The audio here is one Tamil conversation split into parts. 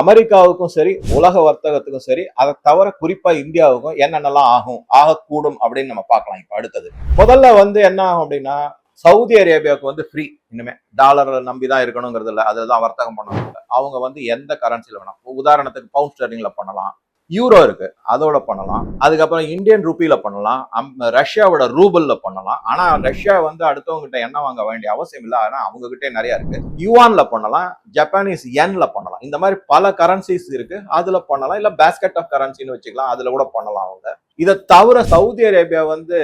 அமெரிக்காவுக்கும் சரி உலக வர்த்தகத்துக்கும் சரி அதை தவிர குறிப்பா இந்தியாவுக்கும் என்னென்னலாம் ஆகும் ஆகக்கூடும் அப்படின்னு நம்ம பார்க்கலாம். இப்ப அடுத்தது முதல்ல வந்து என்ன ஆகும் அப்படின்னா சவுதி அரேபியாவுக்கு வந்து ஃப்ரீ இனிமே டாலர் நம்பி தான் இருக்கணுங்கிறது இல்லை அதில் தான் வர்த்தகம் பண்ணணும். அவங்க வந்து எந்த கரன்சியில் வேணாம். உதாரணத்துக்கு பவுண்ட் ஸ்டர்லிங்கில் பண்ணலாம். யூரோ இருக்கு. அதோட பண்ணலாம். அதுக்கப்புறம் இந்தியன் ருப்பியில பண்ணலாம். ரஷ்யாவோட ரூபல்ல பண்ணலாம். ஆனா ரஷ்யா வந்து அடுத்தவங்ககிட்ட என்ன வாங்க வேண்டிய அவசியம் இல்லை. ஆனா அவங்க கிட்டே நிறைய இருக்கு. யுவான்ல பண்ணலாம். ஜப்பானீஸ் என்ல பண்ணலாம். இந்த மாதிரி பல கரன்சிஸ் இருக்கு. அதுல பண்ணலாம். இல்ல பேஸ்கெட் ஆஃப் கரன்சின்னு வச்சுக்கலாம். அதுல கூட பண்ணலாம் அவங்க. இதை தவிர சவுதி அரேபியா வந்து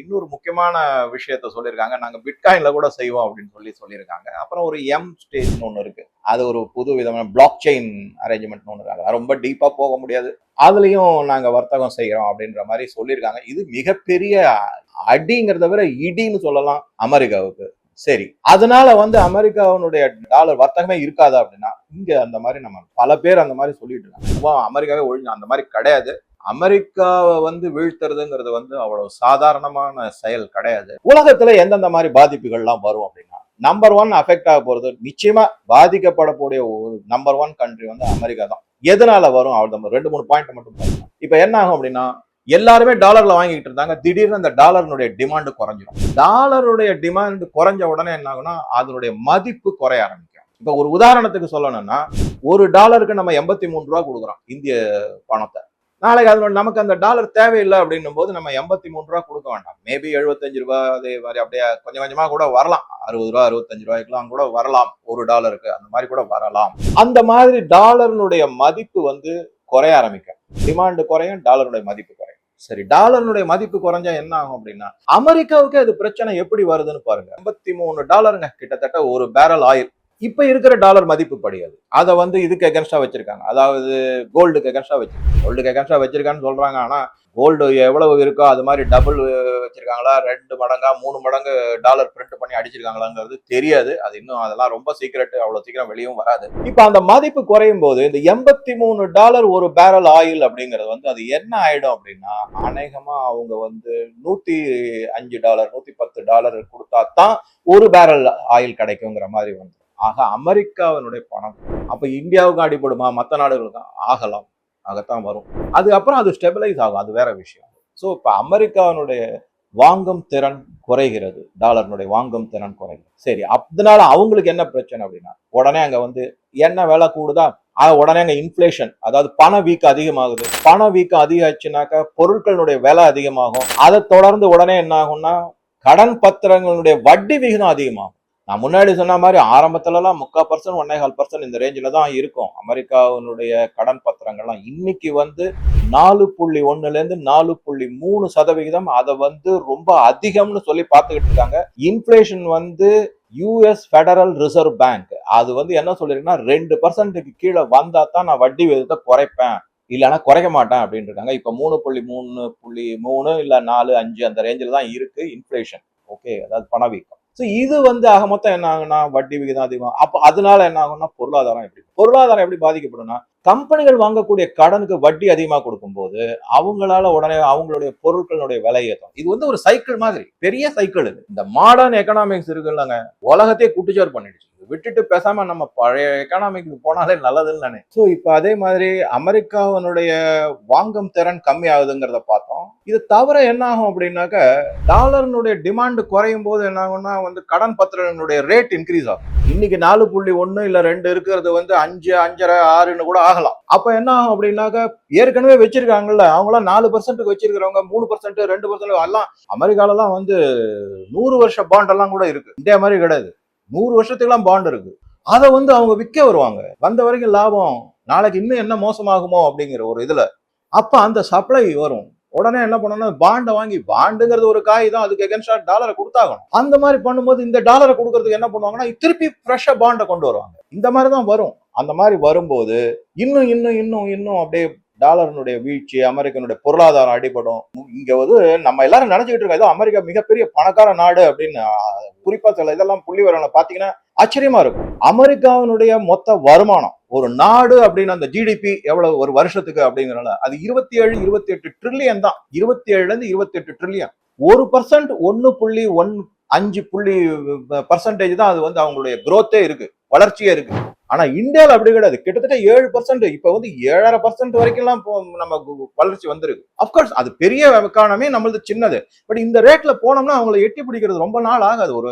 இன்னொரு முக்கியமான விஷயத்த சொல்லியிருக்காங்க. நாங்கள் பிட்காயின்ல கூட செய்வோம் அப்படின்னு சொல்லி சொல்லியிருக்காங்க. அப்புறம் ஒரு எம் ஸ்டேஜ்னு ஒன்று இருக்கு. அது ஒரு புது விதமான பிளாக் செயின் அரேஞ்ச்மெண்ட்னு ஒன்று இருக்காங்க ரொம்ப டீப்பாக போக முடியாது. அதுலேயும் நாங்கள் வர்த்தகம் செய்கிறோம் அப்படின்ற மாதிரி சொல்லியிருக்காங்க. இது மிகப்பெரிய அடிங்கிறத விட இடின்னு சொல்லலாம் அமெரிக்காவுக்கு. சரி. அதனால வந்து அமெரிக்காவினுடைய டாலர் வர்த்தகமே இருக்காதா அப்படின்னா இங்க அந்த மாதிரி நம்ம பல பேர் அந்த மாதிரி சொல்லிட்டு இருக்காங்க. அமெரிக்காவே ஒழிஞ்சு அந்த மாதிரி கிடையாது. அமெரிக்காவை வந்து வீழ்த்துறதுங்கிறது வந்து அவ்வளவு சாதாரணமான செயல் கிடையாது. உலகத்துல எந்தெந்த மாதிரி பாதிப்புகள்லாம் வரும் அப்படின்னா நம்பர் ஒன் அஃபெக்ட் ஆக போறது நிச்சயமா பாதிக்கப்படக்கூடிய ஒரு நம்பர் ஒன் கண்ட்ரி வந்து அமெரிக்கா தான். எதனால வரும்? அவள் நம்ம ரெண்டு மூணு பாயிண்ட் மட்டும் பாருங்க இப்ப என்ன ஆகும் அப்படின்னா எல்லாருமே டாலர்ல வாங்கிட்டு இருந்தாங்க. திடீர்னு அந்த டாலர்னுடைய டிமாண்ட் குறைஞ்சிடும் டாலருடைய டிமாண்ட் குறைஞ்ச உடனே என்ன ஆகும்னா அதனுடைய மதிப்பு குறைய ஆரம்பிக்கும். இப்ப ஒரு உதாரணத்துக்கு சொல்லணும்னா ஒரு டாலருக்கு நம்ம எண்பத்தி மூணு ரூபா கொடுக்குறோம் இந்திய பணத்தை. நாளைக்கு அதனோட நமக்கு அந்த டாலர் தேவையில்லை அப்படின்னும் போது நம்ம எண்பத்தி மூணு ரூபா கொடுக்க வேண்டாம். மேபி எழுபத்தஞ்சு ரூபா அதே மாதிரி அப்படியே கொஞ்சம் கொஞ்சமா கூட வரலாம். அறுபது ரூபா அறுபத்தஞ்சு ரூபாய்க்குலாம் கூட வரலாம். ஒரு டாலருக்கு அந்த மாதிரி கூட வரலாம். அந்த மாதிரி டாலர்னுடைய மதிப்பு வந்து குறைய ஆரம்பிக்கும். டிமாண்ட் குறையும் டாலருடைய மதிப்பு குறையும். சரி டாலருடைய மதிப்பு குறைஞ்சா என்ன ஆகும் அப்படின்னா அமெரிக்காவுக்கு அது பிரச்சனை எப்படி வருதுன்னு பாருங்க. எண்பத்தி மூணு டாலருங்க கிட்டத்தட்ட ஒரு பேரல் ஆயில் இப்போ இருக்கிற டாலர் மதிப்பு படி அது அதை வந்து இதுக்கு எகன்ஸ்டா வச்சிருக்காங்க. அதாவது கோல்டுக்கு எகன்ஸ்டா வச்சிருக்காங்க. கோல்டுக்கு எகன்ஸ்டா வச்சிருக்கான்னு சொல்றாங்க. ஆனா கோல்டு எவ்வளவு இருக்கோ அது மாதிரி டபுள் வச்சிருக்காங்களா? ரெண்டு மடங்கா மூணு மடங்கு டாலர் பிரிண்ட் பண்ணி அடிச்சிருக்காங்களாங்கிறது தெரியாது. அது இன்னும் அதெல்லாம் ரொம்ப சீக்கிரட் அவ்வளவு சீக்கிரம் வெளியும் வராது. இப்போ அந்த மதிப்பு குறையும் போது இந்த எண்பத்தி மூணு டாலர் ஒரு பேரல் ஆயில் அப்படிங்கிறது வந்து அது என்ன ஆயிடும் அப்படின்னா அநேகமா அவங்க வந்து நூத்தி அஞ்சு டாலர் நூத்தி பத்து டாலர் கொடுத்தா தான் ஒரு பேரல் ஆயில் கிடைக்குங்கிற மாதிரி வந்து ஆக அமெரிக்காவினுடைய பணம் அப்ப இந்தியாவுக்கு அடிபடுமா? மற்ற நாடுகளுக்கு ஆகலாம். ஆகத்தான் வரும். அதுக்கப்புறம் அது ஸ்டெபிலைஸ் ஆகும். அது வேற விஷயம். ஸோ இப்போ அமெரிக்காவினுடைய வாங்கும் திறன் குறைகிறது. டாலர்னுடைய வாங்கும் திறன் குறைகிறது. சரி அதனால அவங்களுக்கு என்ன பிரச்சனை அப்படின்னா உடனே அங்க வந்து என்ன விலை கூடுதா? அதை உடனே அங்க இன்ஃப்ளேஷன் அதாவது பண வீக்கம் அதிகமாகுது. பண வீக்கம் அதிகமாச்சுனாக்கா பொருட்களுடைய விலை அதிகமாகும். அதை தொடர்ந்து உடனே என்ன ஆகும்னா கடன் பத்திரங்களுடைய வட்டி விகிதம் அதிகமாகும். நான் முன்னாடி சொன்ன மாதிரி ஆரம்பத்துலலாம் முக்கால் பர்சன்ட் ஒன்னே கால் பர்சன்ட் இந்த ரேஞ்சில் தான் இருக்கும். அமெரிக்காவினுடைய கடன் பத்திரங்கள்லாம் இன்னைக்கு வந்து நாலு புள்ளி ஒன்னுலேருந்து நாலு புள்ளி மூணு சதவிகிதம். அதை வந்து ரொம்ப அதிகம்னு சொல்லி பார்த்துக்கிட்டு இருக்காங்க. இன்ஃப்ளேஷன் வந்து யூஎஸ் ஃபெடரல் ரிசர்வ் பேங்க் அது வந்து என்ன சொல்லியிருக்குன்னா ரெண்டு பர்சன்ட்டுக்கு கீழே வந்தால் தான் நான் வட்டி விகிதத்தை குறைப்பேன். இல்லைன்னா குறைக்க மாட்டேன் அப்படின்னு இருக்காங்க. இப்போ மூணு புள்ளி மூணு புள்ளி மூணு இல்லை நாலு அஞ்சு அந்த ரேஞ்சில் தான் இருக்குது இன்ஃப்ளேஷன். ஓகே அதாவது பணவீக்கம். ஸோ இது வந்து ஆக மொத்தம் என்ன ஆகும்னா வட்டி விகிதம் அதிகம் அப்போ அதனால என்ன ஆகும்னா பொருளாதாரம் எப்படி பொருளாதாரம் எப்படி பாதிக்கப்படும்னா கம்பெனிகள் வாங்கக்கூடிய கடனுக்கு வட்டி அதிகமாக கொடுக்கும்போது அவங்களால உடனே அவங்களுடைய பொருட்களுடைய விலை ஏற்றும் இது வந்து ஒரு சைக்கிள் மாதிரி பெரிய சைக்கிள் இது. இந்த மாடர்ன் எக்கனாமிக்ஸ் இருக்குல்லங்க. உலகத்தையே குட்டிச்சோர் பண்ணிடுச்சு. விட்டுட்டு பேசாம நம்ம பழைய எக்கானாமிக்கு போனாலே நல்லதுன்னு நினை. ஸோ இப்போ அதே மாதிரி அமெரிக்காவினுடைய வாங்கும் திறன் கம்மி ஆகுதுங்கிறத பார்த்தோம். இது தவிர என்ன ஆகும் அப்படின்னாக்க டாலர்னுடைய டிமாண்ட் குறையும் போது என்ன ஆகும்னா வந்து கடன் பத்திரங்களுடைய ரேட் இன்க்ரீஸ் ஆகும். இன்னைக்கு நாலு புள்ளி ஒன்று இல்லை ரெண்டு இருக்கிறது வந்து அஞ்சு அஞ்சரை ஆறுன்னு கூட ஆகலாம். அப்போ என்ன ஆகும் அப்படின்னாக்க ஏற்கனவே வச்சிருக்காங்கல்ல அவங்களாம் நாலு பர்சன்ட்டுக்கு வச்சிருக்கிறவங்க மூணு பர்சன்ட் ரெண்டு பர்சன்ட் எல்லாம் அமெரிக்காலலாம் வந்து நூறு வருஷ பாண்ட் எல்லாம் கூட இருக்கு. இதே மாதிரி கிடையாது. நூறு வருஷத்துக்குலாம் பாண்ட் இருக்கு. அதை வந்து அவங்க விற்க வருவாங்க. வந்த வரைக்கும் லாபம். நாளைக்கு இன்னும் என்ன மோசமாகுமோ அப்படிங்கிற ஒரு இதுல அப்ப அந்த சப்ளை வரும். உடனே என்ன பண்ணணும்? பாண்டை வாங்கி பாண்டுங்கிறது ஒரு காய் தான். அதுக்கு எகன்ஸ்டா டாலரை கொடுத்தாகணும். அந்த மாதிரி பண்ணும்போது இந்த டாலரை கொடுக்கறதுக்கு என்ன பண்ணுவாங்கன்னா திருப்பி ஃப்ரெஷ்ஷா பாண்டை கொண்டு வருவாங்க. இந்த மாதிரி தான் வரும். அந்த மாதிரி வரும்போது இன்னும் இன்னும் இன்னும் இன்னும் அப்படியே டாலரினுடைய வீழ்ச்சி அமெரிக்கனுடைய பொருளாதாரம் அடிபடும். இங்க வந்து நம்ம எல்லாரும் நினைச்சுக்கிட்டு இருக்கோம் ஏதோ அமெரிக்கா மிகப்பெரிய பணக்கார நாடு அப்படின்னு. குறிப்பா சில இதெல்லாம் புள்ளி வரவங்களை பாத்தீங்கன்னா ஆச்சரியமா இருக்கும். அமெரிக்காவினுடைய மொத்த வருமானம் ஒரு நாடு அப்படின்னு அந்த ஜிடிபி எவ்வளவு ஒரு வருஷத்துக்கு அப்படிங்கிறனால அது இருபத்தி ஏழு இருபத்தி எட்டு ட்ரில்லியன் தான். இருபத்தி ஏழுல இருந்து இருபத்தி எட்டு ட்ரில்லியன் ஒரு பர்சன்ட் ஒன்னு புள்ளி ஒன் அஞ்சு புள்ளி பர்சன்டேஜ் தான் அது வந்து அவங்களுடைய குரோத்தே இருக்கு வளர்ச்சியே இருக்கு. ஆனா இந்தியாவில் அப்படி கிடையாது. கிட்டத்தட்ட ஏழு பர்சன்ட் இப்ப வந்து ஏழரை பர்சன்ட் வரைக்கும் எல்லாம் நம்ம வளர்ச்சி வந்திருக்கு. அப்கோர்ஸ் அது பெரிய எக்கானமி நம்மளது சின்னது. பட் இந்த ரேட்ல போனோம்னா அவங்களை எட்டி பிடிக்கிறது ரொம்ப நாள் ஆகாது. ஒரு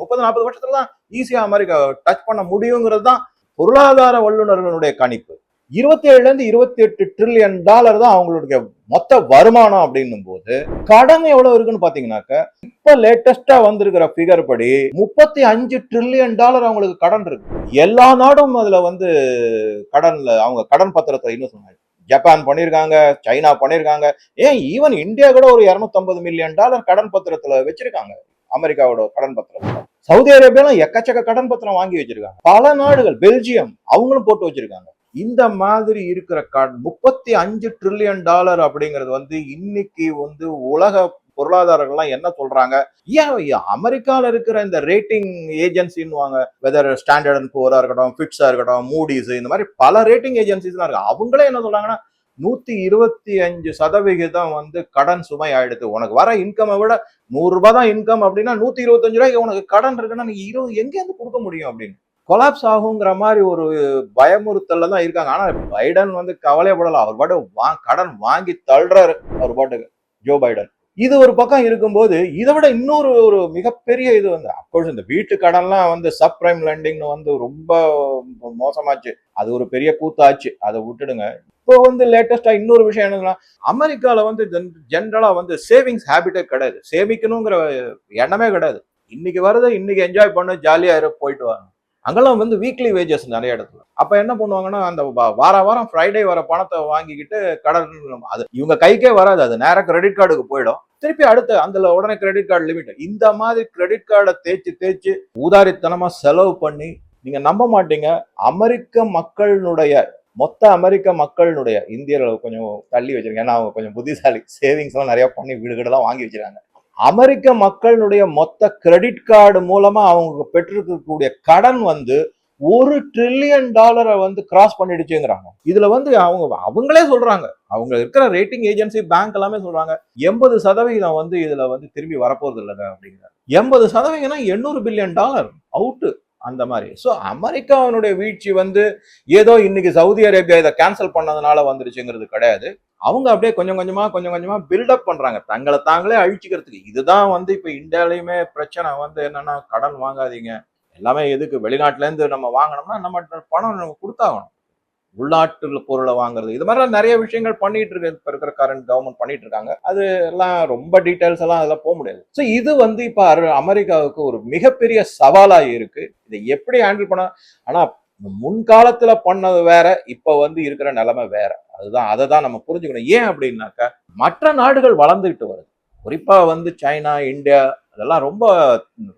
முப்பது நாற்பது வருஷத்துல தான் ஈஸியா அமெரிக்கா டச் பண்ண முடியுங்கிறது தான் பொருளாதார வல்லுநர்களுடைய கணிப்பு. இருபத்தி ஏழுல இருந்து இருபத்தி எட்டு ட்ரில்லியன் டாலர் தான் அவங்களுடைய மொத்த வருமானம் அப்படின்னும் போது கடன் எவ்வளவு இருக்குன்னு பாத்தீங்கன்னாக்க இப்ப லேட்டஸ்டா வந்திருக்கிற ஃபிகர் படி முப்பத்தி அஞ்சு ட்ரில்லியன் டாலர் அவங்களுக்கு கடன் இருக்கு. எல்லா நாடும் அதுல வந்து கடன்ல அவங்க கடன் பத்திரத்தை இன்னும் சொன்னாங்க. ஜப்பான் பண்ணிருக்காங்க சைனா பண்ணிருக்காங்க. ஏன் ஈவன் இந்தியா கூட ஒரு 250 மில்லியன் டாலர் கடன் பத்திரத்துல வச்சிருக்காங்க. அமெரிக்காவோட கடன் பத்திரம் சவுதி அரேபியாலாம் எக்கச்சக்க கடன் பத்திரம் வாங்கி வச்சிருக்காங்க. பல நாடுகள் பெல்ஜியம் அவங்களும் போட்டு வச்சிருக்காங்க. இந்த மாதிரி இருக்கிற கடன் முப்பத்தி அஞ்சு ட்ரில்லியன் டாலர் அப்படிங்கிறது வந்து இன்னைக்கு வந்து உலக பொருளாதாரங்கள்லாம் என்ன சொல்றாங்க? ஏன் அமெரிக்கால இருக்கிற இந்த ரேட்டிங் ஏஜென்சின்னு வெதர் ஸ்டாண்டர்ட் அண்ட் போரா இருக்கட்டும் ஃபிட்ஸா இருக்கட்டும் மூடிஸ் இந்த மாதிரி பல ரேட்டிங் ஏஜென்சிஸ்லாம் இருக்கு. அவங்களே என்ன சொல்றாங்கன்னா நூத்தி இருபத்தி அஞ்சு சதவிகிதம் வந்து கடன் சுமை ஆயிடுது. உனக்கு வர இன்கமை விட நூறு ரூபாய் தான் இன்கம் அப்படின்னா நூத்தி இருபத்தஞ்சு ரூபாய்க்கு உனக்கு கடன் இருக்குன்னா நீ இருபது எங்கேருந்து கொடுக்க முடியும் அப்படின்னு. கொலாப்ஸ் ஆகுங்கிற மாதிரி ஒரு பயமுறுத்தல்ல தான் இருக்காங்க. ஆனா பைடன் வந்து கவலைப்படலாம் அவர் பாட்டு வா கடன் வாங்கி தள்ளுறாரு அவர் பாட்டுக்கு ஜோ பைடன். இது ஒரு பக்கம் இருக்கும்போது இதை விட இன்னொரு ஒரு மிகப்பெரிய இது வந்து அப்கோர்ஸ் இந்த வீட்டு கடன்லாம் வந்து சப் பிரைம் லெண்டிங்னு வந்து ரொம்ப மோசமாச்சு. அது ஒரு பெரிய கூத்தாச்சு அதை விட்டுடுங்க. இப்போ வந்து லேட்டஸ்டா இன்னொரு விஷயம் என்னன்னா அமெரிக்கால வந்து ஜென்ரலா வந்து சேவிங்ஸ் ஹேபிட்டே கிடையாது. சேமிக்கணுங்கிற எண்ணமே கிடையாது. இன்னைக்கு வருது இன்னைக்கு என்ஜாய் பண்ண ஜாலியா இரு போயிட்டு வரணும் அங்கெல்லாம் வந்து வீக்லி வேஜஸ் நிறைய இடத்துல அப்ப என்ன பண்ணுவாங்கன்னா அந்த வார வாரம் ஃப்ரைடே வர பணத்தை வாங்கிக்கிட்டு கடன் அது இவங்க கைக்கே வராது. அது நேரம் கிரெடிட் கார்டுக்கு போயிடும். திருப்பி அடுத்து அந்த உடனே கிரெடிட் கார்டு லிமிட் இந்த மாதிரி கிரெடிட் கார்டை தேய்ச்சி தேய்ச்சி ஊதாரித்தனமா செலவு பண்ணி நீங்க நம்ப மாட்டீங்க. அமெரிக்க மக்களினுடைய மொத்த அமெரிக்க மக்களினுடைய இந்தியர்களை கொஞ்சம் தள்ளி வச்சிருக்கேன் ஏன்னா அவங்க கொஞ்சம் புத்திசாலி. சேவிங்ஸ் எல்லாம் நிறைய பண்ணி வீடு வீடெல்லாம் வாங்கி வச்சிருக்காங்க. அமெரிக்க மக்களினுடைய மொத்த கிரெடிட் கார்டு மூலமா அவங்க பெற்றிருக்கக்கூடிய கடன் வந்து ஒரு ட்ரில்லியன் டாலரை வந்து கிராஸ் பண்ணிடுச்சுங்கிறாங்க. இதுல வந்து அவங்க அவங்களே சொல்றாங்க. அவங்க இருக்கிற ரேட்டிங் ஏஜென்சி பேங்க் எல்லாமே சொல்றாங்க. எண்பது சதவிகிதம் வந்து இதுல வந்து திரும்பி வரப்போறது இல்லைங்க அப்படிங்கிறாங்க. எண்பது சதவிகிதம்னா எண்ணூறு பில்லியன் டாலர் அவுட்டு அந்த மாதிரி. ஸோ அமெரிக்காவினுடைய வீழ்ச்சி வந்து ஏதோ இன்னைக்கு சவுதி அரேபியா இதை கேன்சல் பண்ணதுனால வந்துருச்சுங்கிறது கிடையாது. அவங்க அப்படியே கொஞ்சம் கொஞ்சமா கொஞ்சம் கொஞ்சமா பில்டப் பண்றாங்க. தங்களை தாங்களே அழிச்சுக்கிறதுக்கு. இதுதான் வந்து இப்ப இந்தியாலையுமே பிரச்சனை. வந்து என்னன்னா கடன் வாங்காதீங்க. எல்லாமே எதுக்கு? வெளிநாட்டுல இருந்து நம்ம வாங்கினோம்னா நம்ம பணம் நம்ம கொடுத்தாகணும். உள்நாட்டு பொருளை வாங்குறது. இது மாதிரிலாம் நிறைய விஷயங்கள் பண்ணிட்டு இருக்கு. இப்போ இருக்கிற கரண்ட் கவர்மெண்ட் பண்ணிட்டு இருக்காங்க. அது எல்லாம் ரொம்ப டீட்டெயில்ஸ் எல்லாம் அதெல்லாம் போக முடியாது. ஸோ இது வந்து இப்போ அரு- அமெரிக்காவுக்கு ஒரு மிகப்பெரிய சவாலாக இருக்கு. இதை எப்படி ஹேண்டில் பண்ண ஆனால் முன்காலத்துல பண்ணது வேற இப்ப வந்து இருக்கிற நிலைமை வேற. அதுதான் அதை தான் நம்ம புரிஞ்சுக்கணும். ஏன் அப்படின்னாக்கா மற்ற நாடுகள் வளர்ந்துகிட்டு வருது. குறிப்பா வந்து சைனா இந்தியா அதெல்லாம் ரொம்ப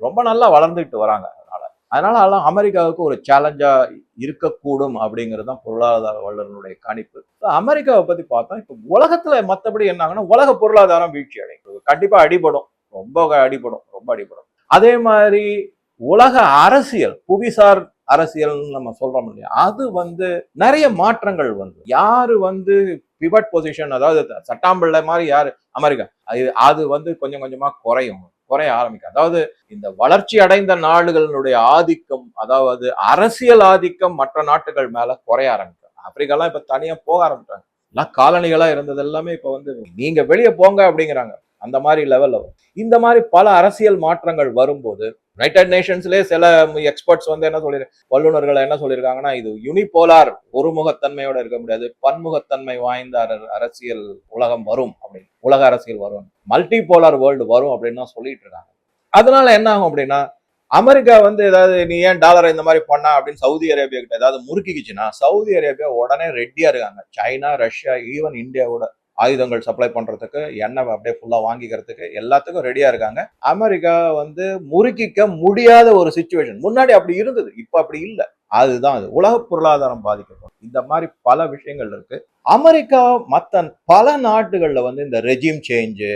ரொம்ப நல்லா வளர்ந்துகிட்டு வராங்க அதனால. அதனால அதெல்லாம் அமெரிக்காவுக்கு ஒரு சேலஞ்சா இருக்கக்கூடும் அப்படிங்கிறது தான் பொருளாதார வல்லுநருடைய கணிப்பு. அமெரிக்காவை பத்தி பார்த்தா இப்போ உலகத்துல மற்றபடி என்ன உலக பொருளாதாரம் வீழ்ச்சி அடையும் கண்டிப்பா அடிபடும். ரொம்ப அடிபடும். ரொம்ப அடிபடும். அதே மாதிரி உலக அரசியல் புவிசார் அரசியல்னு நம்ம சொல்றோம் இல்லையா? அது வந்து நிறைய மாற்றங்கள் வந்து. யாரு வந்து பிவட் பொசிஷன் அதாவது சட்டாம்பிள்ளை மாதிரி யாரு? அமெரிக்கா. அது அது வந்து கொஞ்சம் கொஞ்சமா குறையும். குறைய ஆரம்பிக்கும். அதாவது இந்த வளர்ச்சி அடைந்த நாடுகளினுடைய ஆதிக்கம் அதாவது அரசியல் ஆதிக்கம் மற்ற நாட்டுகள் மேல குறைய ஆரம்பிக்கும். ஆப்பிரிக்காலாம் இப்ப தனியா போக ஆரம்பிச்சாங்க எல்லாம் காலனிகளா இருந்தது எல்லாமே இப்ப வந்து நீங்க வெளியே போங்க அப்படிங்கிறாங்க. அந்த மாதிரி லெவலில் வரும். இந்த மாதிரி பல அரசியல் மாற்றங்கள் வரும்போது யுனைடெட் நேஷன்ஸ்லேயே சில எக்ஸ்பர்ட்ஸ் வந்து என்ன சொல்லி வல்லுநர்கள் என்ன சொல்லியிருக்காங்கன்னா இது யூனிபோலார் ஒருமுகத்தன்மையோட இருக்க முடியாது. பன்முகத்தன்மை வாய்ந்த அர- அரசியல் உலகம் வரும் அப்படின்னு. உலக அரசியல் வரும். மல்டி போலார் வேர்ல்டு வரும் அப்படின்னு தான் சொல்லிட்டு இருக்காங்க. அதனால என்ன ஆகும் அப்படின்னா அமெரிக்கா வந்து ஏதாவது நீ ஏன் டாலரை இந்த மாதிரி பண்ணா அப்படின்னு சவுதி அரேபியா கிட்ட ஏதாவது முறுக்கிக்குச்சுன்னா சவுதி அரேபியா உடனே ரெட்டியா இருக்காங்க. சைனா ரஷ்யா ஈவன் இந்தியாவோட ஆயுதங்கள் சப்ளை பண்றதுக்கு எண்ணெய் அப்படியே ஃபுல்லா வாங்கிக்கிறதுக்கு எல்லாத்துக்கும் ரெடியா இருக்காங்க. அமெரிக்கா வந்து முறுக்கிக்க முடியாத ஒரு சுச்சுவேஷன் முன்னாடி அப்படி இருந்தது இப்ப அப்படி இல்லை. அதுதான் அது உலக பொருளாதாரம் பாதிக்கப்படும். இந்த மாதிரி பல விஷயங்கள் இருக்கு. அமெரிக்கா மற்ற பல நாடுகளில் வந்து இந்த ரெஜிம் சேஞ்சு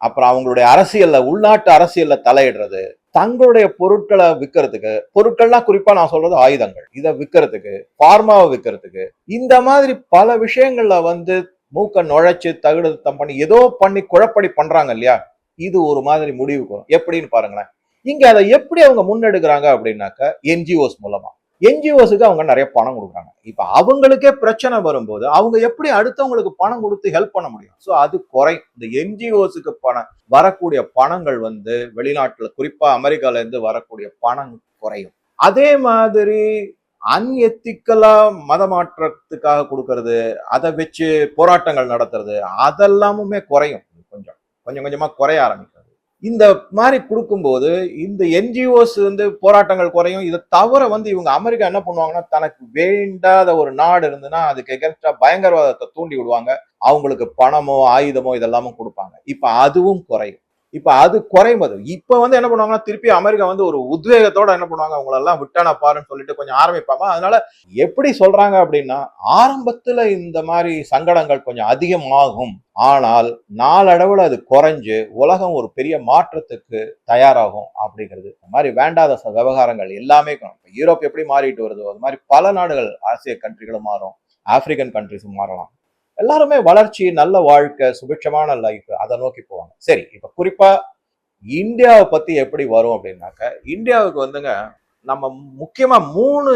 அப்புறம் அவங்களுடைய அரசியல்ல உள்நாட்டு அரசியல்ல தலையிடுறது தங்களுடைய பொருட்களை விற்கிறதுக்கு பொருட்கள்லாம் குறிப்பா நான் சொல்றது ஆயுதங்கள். இதை விற்கிறதுக்கு ஃபார்மாவை விற்கிறதுக்கு இந்த மாதிரி பல விஷயங்கள்ல வந்து மூக்க நுழைச்சு தகுடுத்தம் பண்ணி ஏதோ பண்ணி குழப்படி பண்றாங்க இல்லையா? இது ஒரு மாதிரி முடிவுக்கு வரும். எப்படின்னு பாருங்களேன். இங்க அதை எப்படி அவங்க முன்னெடுக்கிறாங்க அப்படின்னாக்க என்ஜிஓஸ் மூலமா. என்ஜிஓஸுக்கு அவங்க நிறைய பணம் கொடுக்குறாங்க. இப்போ அவங்களுக்கே பிரச்சனை வரும்போது அவங்க எப்படி அடுத்தவங்களுக்கு பணம் கொடுத்து ஹெல்ப் பண்ண முடியும்? ஸோ அது குறை இந்த என்ஜிஓஸுக்கு பணம் வரக்கூடிய பணங்கள் வந்து வெளிநாட்டில் குறிப்பாக அமெரிக்கால இருந்து வரக்கூடிய பணம் குறையும். அதே மாதிரி அன்எத்திக்கலா மதமாற்றத்துக்காக கொடுக்கறது அதை வச்சு போராட்டங்கள் நடத்துறது அதெல்லாமுமே குறையும். கொஞ்சம் கொஞ்சம் கொஞ்சமா குறைய ஆரம்பிக்கிறது. இந்த மாதிரி கொடுக்கும்போது இந்த என்ஜிஓஸ் வந்து போராட்டங்கள் குறையும். இதை தவிர வந்து இவங்க அமெரிக்கா என்ன பண்ணுவாங்கன்னா தனக்கு வேண்டாத ஒரு நாடு இருந்துன்னா அதுக்கு எகென்ஸ்டா பயங்கரவாதத்தை தூண்டி விடுவாங்க. அவங்களுக்கு பணமோ ஆயுதமோ இதெல்லாமும் கொடுப்பாங்க. இப்ப அதுவும் குறையும். இப்போ அது குறையும் இப்போ வந்து என்ன பண்ணுவாங்கன்னா திருப்பி அமெரிக்கா வந்து ஒரு உத்வேகத்தோட என்ன பண்ணுவாங்க அவங்களெல்லாம் விட்டானா பாருன்னு சொல்லிட்டு கொஞ்சம் ஆரம்பிப்பாங்க. அதனால எப்படி சொல்றாங்க அப்படின்னா ஆரம்பத்துல இந்த மாதிரி சங்கடங்கள் கொஞ்சம் அதிகமாகும். ஆனால் நாளடைவில் அது குறைஞ்சு உலகம் ஒரு பெரிய மாற்றத்துக்கு தயாராகும் அப்படிங்கிறது. இந்த மாதிரி வேண்டாத விவகாரங்கள் எல்லாமே யூரோப் எப்படி மாறிட்டு வருதோ அது மாதிரி பல நாடுகள் ஆசிய கண்ட்ரிகளும் மாறும். ஆப்பிரிக்கன் கண்ட்ரிஸும் மாறலாம். எல்லாருமே வளர்ச்சி நல்ல வாழ்க்கை சுபிட்சமான லைஃப் அதை நோக்கி போவாங்க. சரி இப்போ குறிப்பாக இந்தியாவை பற்றி எப்படி வரும் அப்படின்னாக்க இந்தியாவுக்கு வந்துங்க நம்ம முக்கியமாக மூணு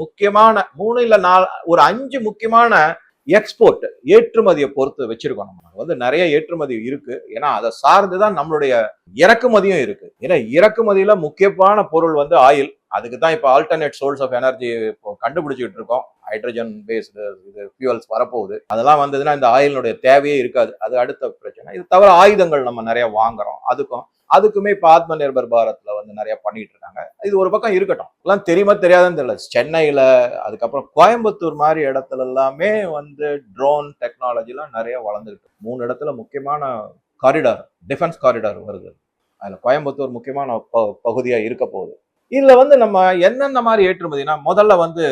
முக்கியமான மூணு இல்லை நாலு ஒரு அஞ்சு முக்கியமான எக்ஸ்போர்ட் ஏற்றுமதியை பொறுத்து வச்சிருக்கோம் நம்ம. வந்து நிறைய ஏற்றுமதி இருக்கு. ஏன்னா அதை சார்ந்து தான் நம்மளுடைய இறக்குமதியும் இருக்கு. ஏன்னா இறக்குமதியில முக்கியமான பொருள் வந்து ஆயில் அதுக்கு தான் இப்போ ஆல்டர்னேட் சோர்ஸ் ஆஃப் எனர்ஜி இப்போ கண்டுபிடிச்சிட்டு இருக்கோம். ஹைட்ரஜன் பேஸ்டு இது ஃபியூவல்ஸ் வரப்போகுது. அதெல்லாம் வந்ததுன்னா இந்த ஆயிலினுடைய தேவையே இருக்காது. அது அடுத்த பிரச்சனை. இது தவிர ஆயுதங்கள் நம்ம நிறைய வாங்குறோம். அதுக்கும் அதுக்குமே இப்போ ஆத்ம நிர்பர் பாரத்ல வந்து நிறைய பண்ணிட்டு இருக்காங்க. இது ஒரு பக்கம் இருக்கட்டும். எல்லாம் தெரியுமா தெரியாதுன்னு தெரியல. சென்னையில அதுக்கப்புறம் கோயம்புத்தூர் மாதிரி இடத்துல எல்லாமே வந்து ட்ரோன் டெக்னாலஜிலாம் நிறைய வளர்ந்துருக்கு. மூணு இடத்துல முக்கியமான காரிடார் டிஃபென்ஸ் காரிடார் வருது. அதில் கோயம்புத்தூர் முக்கியமான ப- பகுதியாக இருக்க போகுது. இதில் வந்து நம்ம எந்தெந்த மாதிரி ஏற்றுமதினா முதல்ல வந்து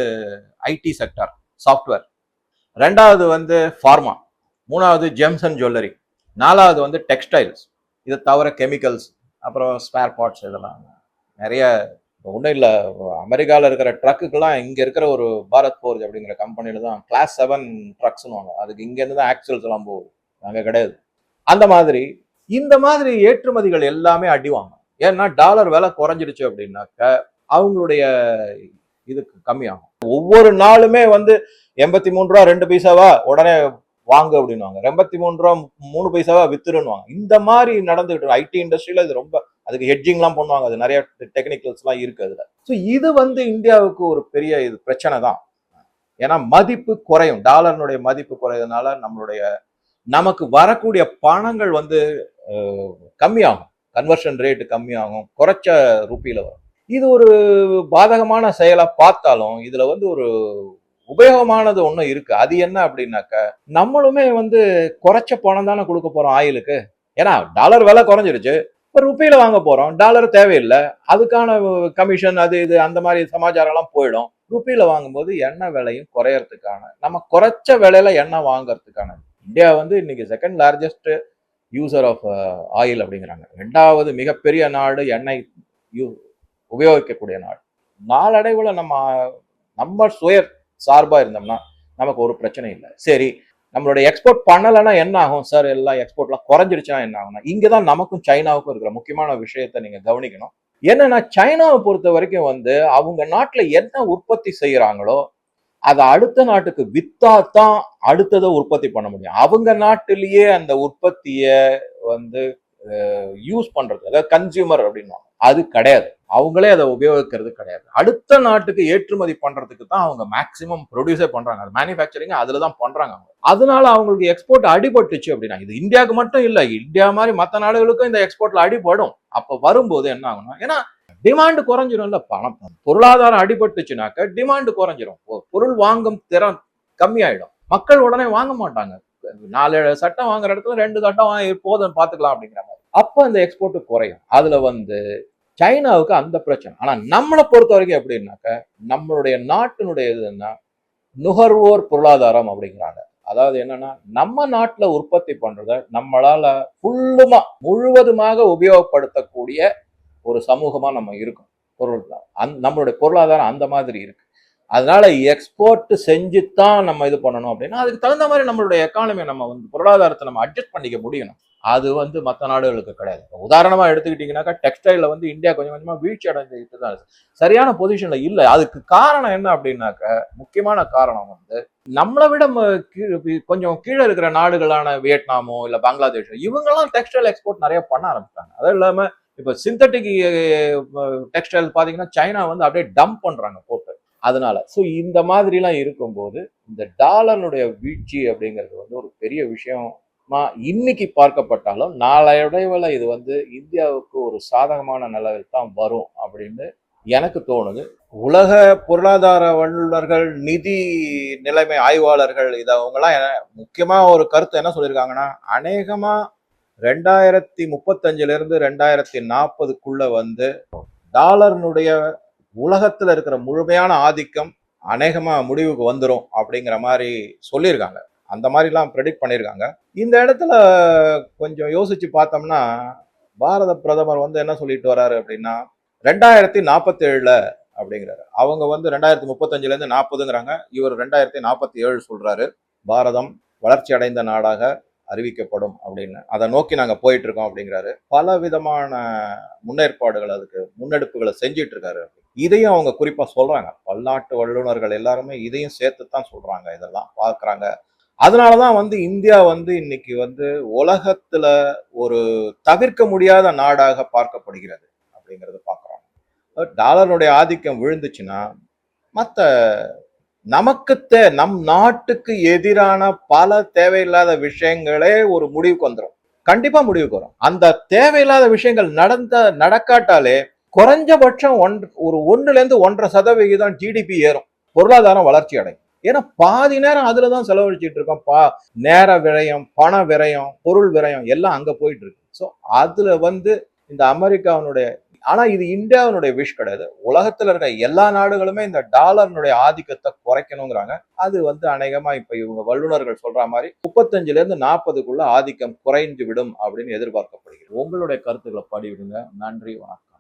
ஐடி செக்டார் சாஃப்ட்வேர் ரெண்டாவது வந்து ஃபார்மா மூணாவது ஜெம்ஸ் அண்ட் ஜுவல்லரி நாலாவது வந்து டெக்ஸ்டைல்ஸ் இதை தவிர கெமிக்கல்ஸ் அப்புறம் ஸ்பேர் பார்ட்ஸ் இதெல்லாம். நிறைய ஒன்றும் இல்லை. அமெரிக்காவில் இருக்கிற ட்ரக்குக்கெல்லாம் இங்கே இருக்கிற ஒரு பாரத் போர்ஜ் அப்படிங்கிற கம்பெனியில் தான் கிளாஸ் செவன் ட்ரக்ஸ்னு வாங்க. அதுக்கு இங்கேருந்து தான் ஆக்சுவல்ஸ் எல்லாம் போகுது. அங்கே கிடையாது. அந்த மாதிரி இந்த மாதிரி ஏற்றுமதிகள் எல்லாமே அடிவாங்க ஏன்னா டாலர் விலை குறைஞ்சிடுச்சு அப்படின்னாக்க அவங்களுடைய இதுக்கு கம்மியாகும். ஒவ்வொரு நாளுமே வந்து எண்பத்தி மூணு ரூபா ரெண்டு பைசாவா உடனே வாங்க அப்படின்னுவாங்க. எண்பத்தி மூணு ரூபா மூணு பைசாவா வித்துருன்னுவாங்க இந்த மாதிரி நடந்துகிட்டு ஐடி இண்டஸ்ட்ரியில இது ரொம்ப அதுக்கு ஹெட்ஜிங்லாம் பண்ணுவாங்க. அது நிறைய டெக்னிக்கல்ஸ்லாம் இருக்கு அதுல. ஸோ இது வந்து இந்தியாவுக்கு ஒரு பெரிய இது பிரச்சனை தான். ஏன்னா மதிப்பு குறையும். டாலர்னுடைய மதிப்பு குறையதுனால நம்மளுடைய நமக்கு வரக்கூடிய பணங்கள் வந்து கம்மியாகும். கன்வர்ஷன் ரேட்டு கம்மியாகும். குறைச்ச ரூபியில வரும். இது ஒரு பாதகமான செயலா பார்த்தாலும் இதுல வந்து ஒரு உபயோகமானது ஒன்றும் இருக்கு. அது என்ன அப்படின்னாக்க நம்மளுமே வந்து குறைச்ச பணம் தானே கொடுக்க போறோம் ஆயிலுக்கு. ஏன்னா டாலர் விலை குறைஞ்சிருச்சு. இப்போ ருப்பியில வாங்க போகிறோம் டாலர் தேவையில்லை. அதுக்கான கமிஷன் அது இது அந்த மாதிரி சமாச்சாரம்லாம் போயிடும். ருப்பியில் வாங்கும்போது எண்ணெய் விலையும் குறையறதுக்கான நம்ம குறைச்ச விலையில எண்ணெய் வாங்குறதுக்கான. இந்தியா வந்து இன்னைக்கு second largest user of oil அப்படிங்கிறாங்க. ரெண்டாவது மிகப்பெரிய நாடு எண்ணெய் யூ உபயோகிக்கக்கூடிய நாடு. நாளடைவில் நம்ம நம்ம சுய சார்பாக இருந்தோம்னா நமக்கு ஒரு பிரச்சனை இல்லை. சரி நம்மளுடைய எக்ஸ்போர்ட் பண்ணலைன்னா என்ன ஆகும்? சார் எல்லாம் எக்ஸ்போர்ட்லாம் குறைஞ்சிருச்சுன்னா என்ன ஆகும்னா இங்கே தான் நமக்கும் சைனாவுக்கும் இருக்கிற முக்கியமான விஷயத்தை நீங்கள் கவனிக்கணும். என்னன்னா சைனாவை பொறுத்த வரைக்கும் வந்து அவங்க நாட்டில் என்ன உற்பத்தி செய்கிறாங்களோ அதை அடுத்த நாட்டுக்கு வித்தா தான் அடுத்ததை உற்பத்தி பண்ண முடியும். அவங்க நாட்டிலேயே அந்த உற்பத்தியை வந்து யூஸ் பண்ணுறது அதாவது கன்சியூமர் அப்படின்னுவாங்க. அது கிடையாது. அவங்களே அதை உபயோகிக்கிறது கிடையாது. அடுத்த நாட்டுக்கு ஏற்றுமதி பண்றதுக்கு தான் அவங்க மேக்சிமம் ப்ரொடியூஸே பண்றாங்க. அது மேனுஃபேக்சரிங் அதுல தான் பண்றாங்க அவங்க. அதனால அவங்களுக்கு எக்ஸ்போர்ட் அடிபட்டுச்சு அப்படின்னா இது இந்தியாவுக்கு மட்டும் இல்லை இந்தியா மாதிரி மற்ற நாடுகளுக்கும் இந்த எக்ஸ்போர்ட்ல அடிபடும். அப்ப வரும்போது என்ன ஆகும்னா ஏன்னா டிமாண்ட் குறைஞ்சிரும்ல பணம் பொருளாதாரம் அடிபட்டுச்சுனாக்க டிமாண்ட் குறைஞ்சிரும். பொ- பொருள் வாங்கும் திறன் கம்மியாயிடும். மக்கள் உடனே வாங்க மாட்டாங்க. நாலு சட்டம் வாங்குற இடத்துல ரெண்டு சட்டம் வாங்கி போதும் பாத்துக்கலாம் அப்படிங்கிற மாதிரி. அப்ப அந்த எக்ஸ்போர்ட் குறையும். அதுல வந்து சைனாவுக்கு அந்த பிரச்சனை. ஆனால் நம்மளை பொறுத்த வரைக்கும் எப்படின்னாக்க நம்மளுடைய நாட்டினுடைய இதுன்னா நுகர்வோர் பொருளாதாரம் அப்படிங்கிறாங்க. அதாவது என்னன்னா நம்ம நாட்டில் உற்பத்தி பண்றத நம்மளால ஃபுல்லுமா முழுவதுமாக உபயோகப்படுத்தக்கூடிய ஒரு சமூகமா நம்ம இருக்கோம். பொருள் அந் நம்மளுடைய பொருளாதாரம் அந்த மாதிரி இருக்கு. அதனால எக்ஸ்போர்ட் செஞ்சு தான் நம்ம இது பண்ணணும் அப்படின்னா அதுக்கு தகுந்த மாதிரி நம்மளுடைய எக்கானமி நம்ம வந்து பொருளாதாரத்தை நம்ம அட்ஜஸ்ட் பண்ணிக்க முடியணும். அது வந்து மற்ற நாடுகளுக்கு கிடையாது. உதாரணமா எடுத்துக்கிட்டீங்கன்னாக்கா டெக்ஸ்டைல வந்து இந்தியா கொஞ்சம் கொஞ்சமா வீழ்ச்சி அடைஞ்சிட்டு தான் சரியான பொசிஷன்ல இல்லை. அதுக்கு காரணம் என்ன அப்படின்னாக்க முக்கியமான காரணம் வந்து நம்மளை விட கொஞ்சம் கீழே இருக்கிற நாடுகளான வியட்நாமோ இல்ல பங்களாதேஷோ இவங்கெல்லாம் டெக்ஸ்டைல் எக்ஸ்போர்ட் நிறைய பண்ண ஆரம்பிச்சாங்க அதுவும் இல்லாம இப்ப சிந்தட்டிக் டெக்ஸ்டைல் பாத்தீங்கன்னா சைனா வந்து அப்படியே டம்ப் பண்றாங்க போட்டு. அதனால. ஸோ இந்த மாதிரிலாம் இருக்கும்போது இந்த டாலருடைய வீழ்ச்சி அப்படிங்கிறது வந்து ஒரு பெரிய விஷயமா இன்னைக்கு பார்க்கப்பட்டாலும் நாளையடைவில் இது வந்து இந்தியாவுக்கு ஒரு சாதகமான நிலவில் தான் வரும் அப்படின்னு எனக்கு தோணுது. உலக பொருளாதார வல்லுநர்கள் நிதி நிலைமை ஆய்வாளர்கள் இதை அவங்கெல்லாம் முக்கியமாக ஒரு கருத்து என்ன சொல்லியிருக்காங்கன்னா அநேகமாக ரெண்டாயிரத்தி முப்பத்தஞ்சிலிருந்து ரெண்டாயிரத்தி நாற்பதுக்குள்ளே வந்து டாலர்னுடைய உலகத்துல இருக்கிற முழுமையான ஆதிக்கம் அநேகமா முடிவுக்கு வந்துரும் அப்படிங்கிற மாதிரி சொல்லியிருக்காங்க. அந்த மாதிரிலாம் ப்ரெடிக்ட் பண்ணியிருக்காங்க. இந்த இடத்துல கொஞ்சம் யோசிச்சு பார்த்தோம்னா பாரத பிரதமர் வந்து என்ன சொல்லிட்டு வராரு அப்படின்னா ரெண்டாயிரத்தி நாற்பத்தி ஏழுல அப்படிங்கிறாரு. அவங்க வந்து ரெண்டாயிரத்தி முப்பத்தஞ்சுலேருந்து நாற்பதுங்கிறாங்க. இவர் ரெண்டாயிரத்தி நாற்பத்தி ஏழு சொல்கிறாரு பாரதம் வளர்ச்சி அடைந்த நாடாக அறிவிக்கப்படும் அப்படின்னு. அதை நோக்கி நாங்கள் போயிட்டு இருக்கோம் அப்படிங்கிறாரு. பல விதமான முன்னேற்பாடுகள் அதுக்கு முன்னெடுப்புகளை செஞ்சிட்டு இருக்காரு இதையும் அவங்க குறிப்பா சொல்றாங்க. பல்நாட்டு வல்லுநர்கள் எல்லாருமே இதையும் சேர்த்து தான் சொல்றாங்க. இதெல்லாம் பார்க்கறாங்க. அதனாலதான் வந்து இந்தியா வந்து இன்னைக்கு வந்து உலகத்துல ஒரு தவிர்க்க முடியாத நாடாக பார்க்கப்படுகிறது அப்படிங்கறத பார்க்குறோம். டாலருடைய ஆதிக்கம் விழுந்துச்சுன்னா மற்ற நமக்கு தே நம் நாட்டுக்கு எதிரான பல தேவையில்லாத விஷயங்களே ஒரு முடிவுக்கு வந்துடும் கண்டிப்பா முடிவுக்கு வரும். அந்த தேவையில்லாத விஷயங்கள் நடந்த நடக்காட்டாலே குறைஞ்சபட்சம் ஒன் ஒரு ஒன்றுலேருந்து ஒன்றரை சதவிகிதம் ஜிடிபி ஏறும். பொருளாதாரம் வளர்ச்சி அடையும். ஏன்னா பாதி நேரம் அதில் தான் செலவழிச்சிட்டு இருக்கோம். பா நேர விரயம் பண விரயம் பொருள் விரயம் எல்லாம் அங்கே போயிட்டு இருக்கு. ஸோ அதில் வந்து இந்த அமெரிக்காவினுடைய ஆனால் இது இந்தியாவினுடைய விஷ் கிடையாது. உலகத்தில் இருக்க எல்லா நாடுகளுமே இந்த டாலர்னுடைய ஆதிக்கத்தை குறைக்கணுங்கிறாங்க. அது வந்து அநேகமாக இப்போ இவங்க வல்லுநர்கள் சொல்கிற மாதிரி முப்பத்தஞ்சுலேருந்து நாற்பதுக்குள்ள ஆதிக்கம் குறைந்து விடும் அப்படின்னு எதிர்பார்க்கப்படுகிறது. உங்களுடைய கருத்துக்களை படிவிடுங்க. நன்றி வணக்கம்.